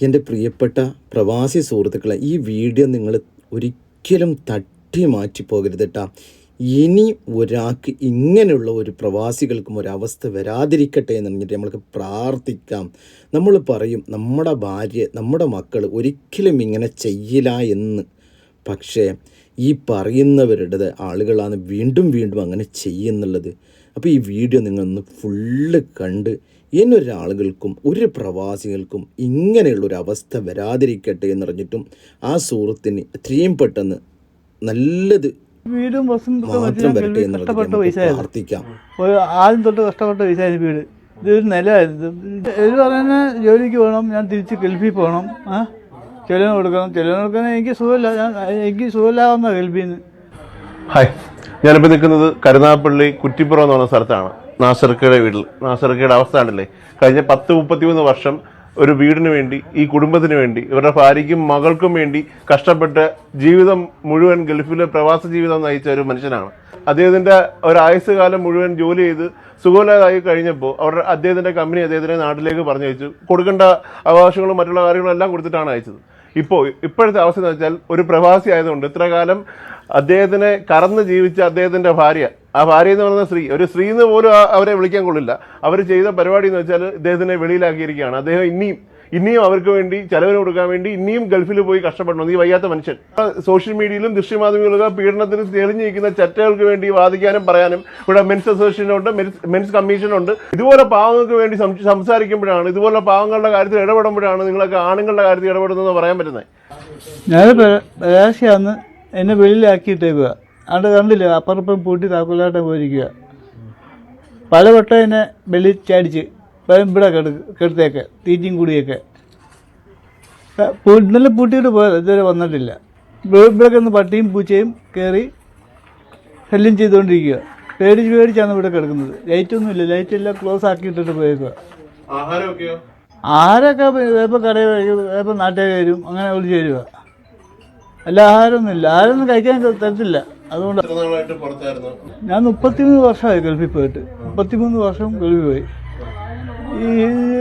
എന്റെ പ്രിയപ്പെട്ട പ്രവാസി സുഹൃത്തുക്കളെ ഈ വീഡിയോ നിങ്ങൾ ഒരിക്കലും തട്ടി മാറ്റി പോകരുത് കേട്ടോ ഇനി ഒരാൾക്ക് ഇങ്ങനെയുള്ള ഒരു പ്രവാസികൾക്കും ഒരവസ്ഥ വരാതിരിക്കട്ടെ എന്ന് പറഞ്ഞിട്ട് നമ്മൾക്ക് പ്രാർത്ഥിക്കാം. നമ്മൾ പറയും നമ്മുടെ ഭാര്യ നമ്മുടെ മക്കൾ ഒരിക്കലും ഇങ്ങനെ ചെയ്യില്ല എന്ന്. പക്ഷേ ഈ പറയുന്നവരുടെ ആളുകളാണ് വീണ്ടും വീണ്ടും അങ്ങനെ ചെയ്യുന്നുള്ളത്. അപ്പോൾ ഈ വീഡിയോ നിങ്ങളൊന്ന് ഫുള്ള് കണ്ട് എന്നൊരാളുകൾക്കും ഒരു പ്രവാസികൾക്കും ഇങ്ങനെയുള്ളൊരു അവസ്ഥ വരാതിരിക്കട്ടെ എന്ന് പറഞ്ഞിട്ടും ആ സുഹൃത്തിന് എത്രയും പെട്ടെന്ന് നല്ലത് വീടും ബസ്സും കഷ്ടപ്പെട്ട പ്രാർത്ഥിക്കാം. ആദ്യം തൊട്ട് കഷ്ടപ്പെട്ട പൈസയായിരുന്നു വീട്? ഇതൊരു നിലയായിരുന്നു ഇത്. പറയുന്ന ജോലിക്ക് പോകണം ഞാൻ തിരിച്ച് ഗൾഫിൽ പോകണം. ആ? ചെലവിന് കൊടുക്കണം ചെലവിന് കൊടുക്കണം എനിക്ക് സുഖമില്ല. ഞാൻ എനിക്ക് സുഖമില്ലാവുന്ന നിന്ന് ഹായ് ഞാനിപ്പോൾ നിൽക്കുന്നത് കരുനാഗപ്പള്ളി കുറ്റിപ്പുറം എന്ന് പറഞ്ഞ സ്ഥലത്താണ്. നാസർക്കയുടെ വീട്ടിൽ നാസർക്കയുടെ അവസ്ഥ കണ്ടില്ലേ? കഴിഞ്ഞ പത്ത് മുപ്പത്തിമൂന്ന് വർഷം ഒരു വീടിന് വേണ്ടി ഈ കുടുംബത്തിന് വേണ്ടി ഇവരുടെ ഭാര്യയ്ക്കും മകൾക്കും വേണ്ടി കഷ്ടപ്പെട്ട് ജീവിതം മുഴുവൻ ഗൾഫിലെ പ്രവാസ ജീവിതം നയിച്ച ഒരു മനുഷ്യനാണ്. അദ്ദേഹത്തിന്റെ ഒരു ആയുസ് കാലം മുഴുവൻ ജോലി ചെയ്ത് സുഖമില്ലാതായി കഴിഞ്ഞപ്പോൾ അവരുടെ അദ്ദേഹത്തിന്റെ കമ്പനി അദ്ദേഹത്തിന്റെ നാട്ടിലേക്ക് പറഞ്ഞു അയച്ചു. കൊടുക്കേണ്ട അവകാശങ്ങളും മറ്റുള്ള കാര്യങ്ങളും എല്ലാം കൊടുത്തിട്ടാണ് അയച്ചത്. ഇപ്പോൾ ഇപ്പോഴത്തെ അവസ്ഥ എന്ന് വെച്ചാൽ ഒരു പ്രവാസി ആയതുകൊണ്ട് ഇത്ര കാലം അദ്ദേഹത്തിനെ കറന്ന് ജീവിച്ച അദ്ദേഹത്തിന്റെ ഭാര്യ. ആ ഭാര്യ എന്ന് പറയുന്ന സ്ത്രീ ഒരു സ്ത്രീ എന്ന് പോലും അവരെ വിളിക്കാൻ കൊള്ളില്ല. അവർ ചെയ്ത പരിപാടി എന്ന് വെച്ചാൽ ഇദ്ദേഹത്തിനെ വെളിയിലാക്കിയിരിക്കുകയാണ്. അദ്ദേഹം ഇനിയും ഇനിയും അവർക്ക് വേണ്ടി ചെലവിന് കൊടുക്കാൻ വേണ്ടി ഇനിയും ഗൾഫിൽ പോയി കഷ്ടപ്പെടണം. ഈ വയ്യാത്ത മനുഷ്യൻ. സോഷ്യൽ മീഡിയയിലും ദൃശ്യമാധ്യമങ്ങളിലൊക്കെ പീഡനത്തിന് തെളിഞ്ഞിരിക്കുന്ന ചർച്ചകൾക്ക് വേണ്ടി വാദിക്കാനും പറയാനും ഇവിടെ മെൻസ് അസോസിയേഷൻ ഉണ്ട് മെൻസ് കമ്മീഷൻ ഉണ്ട്. ഇതുപോലെ പാവങ്ങൾക്ക് വേണ്ടി സംസാരിക്കുമ്പോഴാണ് ഇതുപോലെ പാവങ്ങളുടെ കാര്യത്തിൽ ഇടപെടുമ്പോഴാണ് നിങ്ങളൊക്കെ ആണുങ്ങളുടെ കാര്യത്തിൽ ഇടപെടുന്നതെന്ന് പറയാൻ പറ്റുന്നത്? ഞാൻ പ്രവാസിയാന്ന് എന്നെ വെളിയിലാക്കിയിട്ടേക്കുക അവിടെ കണ്ടില്ല അപ്പുറപ്പം പൂട്ടി താക്കോലാട്ടം പോയിരിക്കുക പലവട്ടം എന്നെ വെളി ചാടിച്ച്. ഇവിടെ കെടു കെടുത്തേക്ക് തീറ്റിയും കൂടിയൊക്കെ. ഇന്നലെ പൂട്ടിയിട്ട് പോയത് ഇതുവരെ വന്നിട്ടില്ല. ഇവിടെ ഒന്ന് പട്ടിയും പൂച്ചയും കയറി ശല്യം ചെയ്തുകൊണ്ടിരിക്കുക പേടിച്ച് പേടിച്ചാണ് ഇവിടെ കിടക്കുന്നത്. ലൈറ്റൊന്നും ഇല്ല. ലൈറ്റ് എല്ലാം ക്ലോസ് ആക്കിയിട്ടിട്ട് പോയേക്കുക ആഹാരമൊക്കെ വേപ്പം കടയിൽ വേപ്പം നാട്ടിൽ വരും. അങ്ങനെ വിളിച്ച് തരുക അല്ല ആഹാരമൊന്നും ഇല്ല ആഹാരമൊന്നും കഴിക്കാൻ തരത്തില്ല. അതുകൊണ്ട് ഞാൻ മുപ്പത്തിമൂന്ന് വർഷമായി ഗൾഫിൽ പോയിട്ട്. മുപ്പത്തിമൂന്ന് വർഷം ഗൾഫിൽ പോയി. ഈ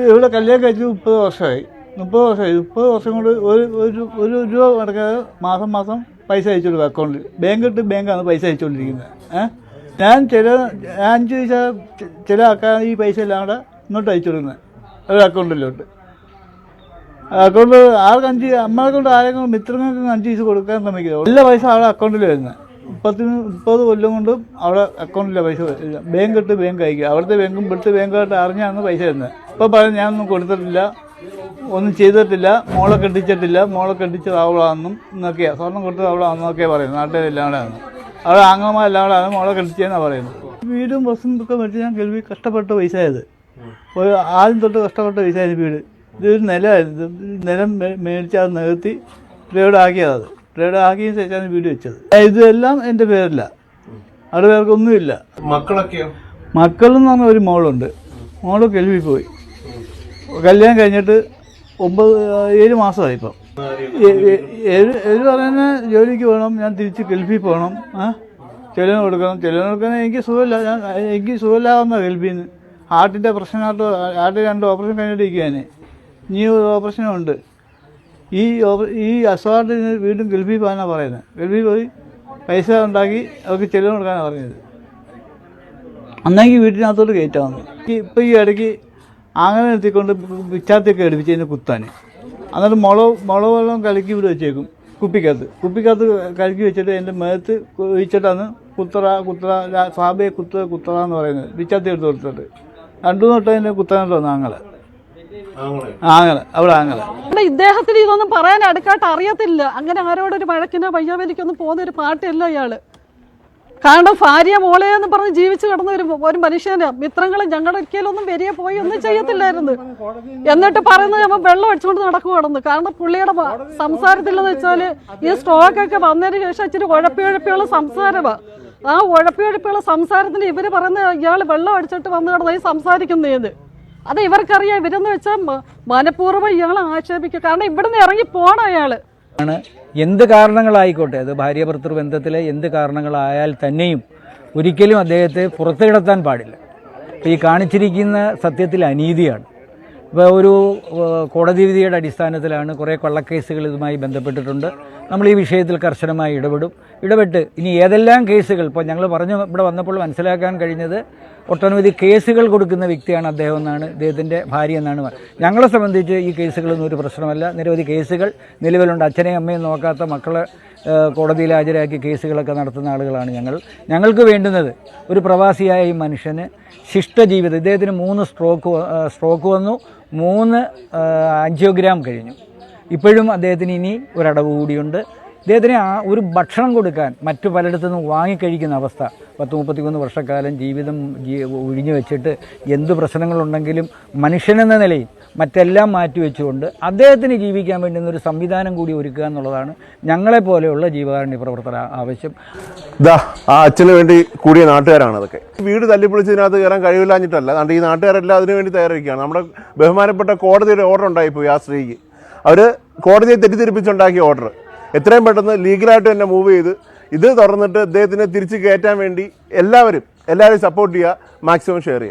ഇവിടെ കല്യാണം കഴിച്ച് മുപ്പത് വർഷമായി. മുപ്പത് വർഷമായി. മുപ്പത് വർഷം കൊണ്ട് ഒരു ഒരു ഒരു രൂപ നടക്കാതെ മാസം മാസം പൈസ അയച്ചുകൊടുക്കും അക്കൗണ്ടിൽ ബാങ്ക് ഇട്ട് ബാങ്കാണ് പൈസ അയച്ചുകൊണ്ടിരിക്കുന്നത് ഏഹ് ഞാൻ ചില ഞാൻ ചോദിച്ചാൽ ചില ആൾക്കാർ ഈ പൈസ എല്ലാം കൂടെ ഇങ്ങോട്ട് അയച്ചു കൊടുക്കുന്നത് ഒരു അക്കൗണ്ടിലോട്ട് അക്കൗണ്ട് ആർക്ക് അഞ്ച് അമ്മയെ കൊണ്ട് ആരെങ്കിലും മിത്രങ്ങൾക്ക് അഞ്ച് പൈസ കൊടുക്കാൻ ശ്രമിക്കുന്നത് എല്ലാ പൈസ അവിടെ അക്കൗണ്ടിൽ വരുന്നത്. മുപ്പത്തി മുപ്പത് കൊല്ലം കൊണ്ട് അവിടെ അക്കൗണ്ടിലെ പൈസ ബാങ്ക് ഇട്ട് ബാങ്ക് അയക്കുക. അവിടുത്തെ ബാങ്കും ഇവിടുത്തെ ബാങ്കായിട്ട് അറിഞ്ഞാണ് പൈസ തരുന്നത്. ഇപ്പോൾ പറഞ്ഞു ഞാനൊന്നും കൊടുത്തിട്ടില്ല. ഒന്നും ചെയ്തിട്ടില്ല. മോളെ കെട്ടിച്ചിട്ടില്ല. മോളെ കെട്ടിച്ചത് അവളാണെന്നും എന്നൊക്കെയാണ് സ്വർണം കൊടുത്തത് അവളാണെന്നൊക്കെയാണ് പറയുന്നത്. നാട്ടിലെല്ലാം കൂടെ ആണ് അവിടെ ആങ്ങളമാരെല്ലാം കൂടെ ആണ് മോളെ കെട്ടിച്ചതെന്നാണ് പറയുന്നത്. വീടും ബസ്സും ഒക്കെ മേടിച്ച് ഞാൻ കേൾവി കഷ്ടപ്പെട്ട പൈസ ആയത് ഒരു ആദ്യം തൊട്ട് കഷ്ടപ്പെട്ട പൈസയായിരുന്നു വീട്. ഇതൊരു നിലമായിരുന്നു നിലം മേടിച്ച് അത് നികത്തി ഗ്രേഡ് ആക്കിയത് അത് ആകെയും ശേഷമാണ് വീട് വെച്ചത്. ഇതെല്ലാം എന്റെ പേരില്ല അവിടെ പേർക്കൊന്നുമില്ല മക്കളൊക്കെയോ? മക്കളെന്ന് പറഞ്ഞ ഒരു മോളുണ്ട്. മോൾ കെൽവി പോയി. കല്യാണം കഴിഞ്ഞിട്ട് ഒമ്പത് ഏഴ് മാസമായി ഇപ്പം. ഏഴ് ഏഴ് പറയുന്ന ജോലിക്ക് പോകണം ഞാൻ തിരിച്ച് ഗൾഫിൽ പോകണം ആ? ചെലവിന് കൊടുക്കണം. ചെലവിന് കൊടുക്കണം എനിക്ക് സുഖമില്ല. ഞാൻ എനിക്ക് സുഖമില്ലാവുന്ന ഗൾഫിൽ നിന്ന്. ഹാർട്ടിന്റെ പ്രശ്നമായിട്ട് ഹാർട്ടിൽ രണ്ട് ഓപ്പറേഷൻ കഴിഞ്ഞിട്ടിരിക്കുകയാണ് ഇനി ഒരു ഓപ്പറേഷനും ഉണ്ട്. ഈ ഈ അസുഖമായിട്ട് വീണ്ടും ഗൾഫിൽ പോകാനാണ് പറയുന്നത് ഗൾഫിൽ പോയി പൈസ ഉണ്ടാക്കി അവർക്ക് ചെലവ് കൊടുക്കാനാണ് പറയുന്നത് അന്നെങ്കിൽ വീട്ടിനകത്തോട്ട് കയറ്റാമെന്ന് ഇപ്പം ഈ ഇടയ്ക്ക് അങ്ങനെ എത്തിക്കൊണ്ട് പിച്ചാത്തിയൊക്കെ എടുപ്പിച്ച് അതിന് കുത്താൻ എന്നിട്ട് മുളക് മുളക് വെള്ളം കലക്കി ഇവിടെ വെച്ചേക്കും കുപ്പിക്കകത്ത്. കുപ്പിക്കകത്ത് കലക്കി വെച്ചിട്ട് എന്റെ മേത്ത് ഒഴിച്ചിട്ടാണ് കുത്തറ കുത്തറ സാബയെ കുത്ത കുത്തറ എന്ന് പറയുന്നത്. പിച്ചാത്തി എടുത്ത് കൊടുത്തിട്ട്. രണ്ടു തൊട്ട് അതിന്റെ കുത്താനായിട്ട് വന്നു ആങ്ങളെ. ആങ്ങളെ. അവിടെ ആങ്ങളെ. ഇവിടെ ഇദ്ദേഹത്തിന് ഇതൊന്നും പറയാൻ അടുക്കാട്ട് അറിയത്തില്ല. അങ്ങനെ ആരോടൊരു വഴക്കിനോ പയ്യാവലിക്കൊന്നും പോകുന്ന ഒരു പാട്ടില്ല ഇയാൾ. കാരണം ഭാര്യ മോളെ എന്ന് പറഞ്ഞ് ജീവിച്ചു കിടന്ന ഒരു ഒരു മനുഷ്യന് മിത്രങ്ങൾ ഞങ്ങളുടെ ഒരിക്കലൊന്നും വരിക പോയി ഒന്നും ചെയ്യത്തില്ലായിരുന്നു. എന്നിട്ട് പറയുന്നത് നമ്മൾ വെള്ളം അടിച്ചുകൊണ്ട് നടക്കുവാണെന്ന്. കാരണം പുള്ളിയുടെ സംസാരത്തില്ലെന്ന് സംസാരത്തിലെന്ന് വെച്ചാൽ ഈ സ്ട്രോക്ക് ഒക്കെ വന്നതിന് ശേഷം ഇച്ചിരി ഉഴപ്പി സംസാരമാണ് സംസാരമാ ആ ഉഴപ്പി ഉഴപ്പിയുള്ള സംസാരത്തിന് ഇവർ പറയുന്ന ഇയാൾ വെള്ളം അടിച്ചിട്ട് വന്നു കിടന്നായി സംസാരിക്കുന്നേന്ന്. അത് ഇവർക്കറിയാം. ഇവരെന്ന് വെച്ചാൽ മനഃപൂർവം ഇയാളെ ആക്ഷേപിക്കുക. കാരണം ഇവിടുന്ന് ഇറങ്ങി പോണം അയാൾ. ആണ്. എന്ത് കാരണങ്ങളായിക്കോട്ടെ? അത് ഭാര്യ ഭർത്തൃ ബന്ധത്തിലെ എന്ത് കാരണങ്ങളായാൽ തന്നെയും ഒരിക്കലും അദ്ദേഹത്തെ പുറത്തു കിടത്താൻ പാടില്ല ഈ കാണിച്ചിരിക്കുന്ന സത്യത്തിൽ അനീതിയാണ്. ഇപ്പോൾ ഒരു കോടതി വിധിയുടെ അടിസ്ഥാനത്തിലാണ് കുറേ കൊള്ളക്കേസുകൾ ഇതുമായി ബന്ധപ്പെട്ടിട്ടുണ്ട്. നമ്മൾ ഈ വിഷയത്തിൽ കർശനമായി ഇടപെടും. ഇടപെട്ട് ഇനി ഏതെല്ലാം കേസുകൾ? ഇപ്പോൾ ഞങ്ങൾ പറഞ്ഞു ഇവിടെ വന്നപ്പോൾ മനസ്സിലാക്കാൻ കഴിഞ്ഞത് ഒട്ടനവധി കേസുകൾ കൊടുക്കുന്ന വ്യക്തിയാണ് അദ്ദേഹം എന്നാണ് ഇദ്ദേഹത്തിന്റെ ഭാര്യ എന്നാണ് ഞങ്ങളെ സംബന്ധിച്ച് ഈ കേസുകളൊന്നും ഒരു പ്രശ്നമല്ല. നിരവധി കേസുകൾ നിലവിലുണ്ട്. അച്ഛനെയും അമ്മയും നോക്കാത്ത മക്കളെ കോടതിയിൽ ഹാജരാക്കി കേസുകളൊക്കെ നടത്തുന്ന ആളുകളാണ് ഞങ്ങൾ. ഞങ്ങൾക്ക് വേണ്ടുന്നത് ഒരു പ്രവാസിയായ ഈ മനുഷ്യന് ശിഷ്ടജീവിതം ഇദ്ദേഹത്തിന് മൂന്ന് സ്ട്രോക്ക് സ്ട്രോക്ക് വന്നു. മൂന്ന് ആൻജിയോഗ്രാം കഴിഞ്ഞു. ഇപ്പോഴും അദ്ദേഹത്തിന് ഇനി ഒരടവ് കൂടിയുണ്ട്. ഇദ്ദേഹത്തിന് ആ ഒരു ഭക്ഷണം കൊടുക്കാൻ മറ്റു പലയിടത്തു നിന്നും വാങ്ങിക്കഴിക്കുന്ന അവസ്ഥ. പത്ത് മുപ്പത്തിമൂന്ന് വർഷക്കാലം ജീവിതം ഒഴിഞ്ഞു വെച്ചിട്ട് എന്ത് പ്രശ്നങ്ങളുണ്ടെങ്കിലും മനുഷ്യനെന്ന നിലയിൽ മറ്റെല്ലാം മാറ്റി വെച്ചുകൊണ്ട് അദ്ദേഹത്തിന് ജീവിക്കാൻ വേണ്ടുന്ന ഒരു സംവിധാനം കൂടി ഒരുക്കുക എന്നുള്ളതാണ് ഞങ്ങളെപ്പോലെയുള്ള ജീവകാരുണ്യ പ്രവർത്തന ആവശ്യം. ഇതാ ആ അച്ഛന് വേണ്ടി കൂടിയ നാട്ടുകാരാണ് അതൊക്കെ. വീട് തല്ലിപ്പൊളിച്ചതിനകത്ത് കയറാൻ കഴിവില്ലാഞ്ഞിട്ടല്ല. അതുകൊണ്ട് ഈ നാട്ടുകാരെല്ലാം അതിനു വേണ്ടി തയ്യാറായിരിക്കുകയാണ്. നമ്മുടെ ബഹുമാനപ്പെട്ട കോടതിയുടെ ഓർഡർ ഉണ്ടായിപ്പോയി ആ സ്ത്രീക്ക്. അവർ കോടതിയെ തെറ്റിദ്ധരിപ്പിച്ചുണ്ടാക്കിയ ഓർഡർ എത്രയും പെട്ടെന്ന് ലീഗലായിട്ട് തന്നെ മൂവ് ചെയ്ത് ഇത് തുറന്നിട്ട് അദ്ദേഹത്തിനെ തിരിച്ച് കയറ്റാൻ വേണ്ടി എല്ലാവരും എല്ലാവരും സപ്പോർട്ട് ചെയ്യുക മാക്സിമം ഷെയർ ചെയ്യുക.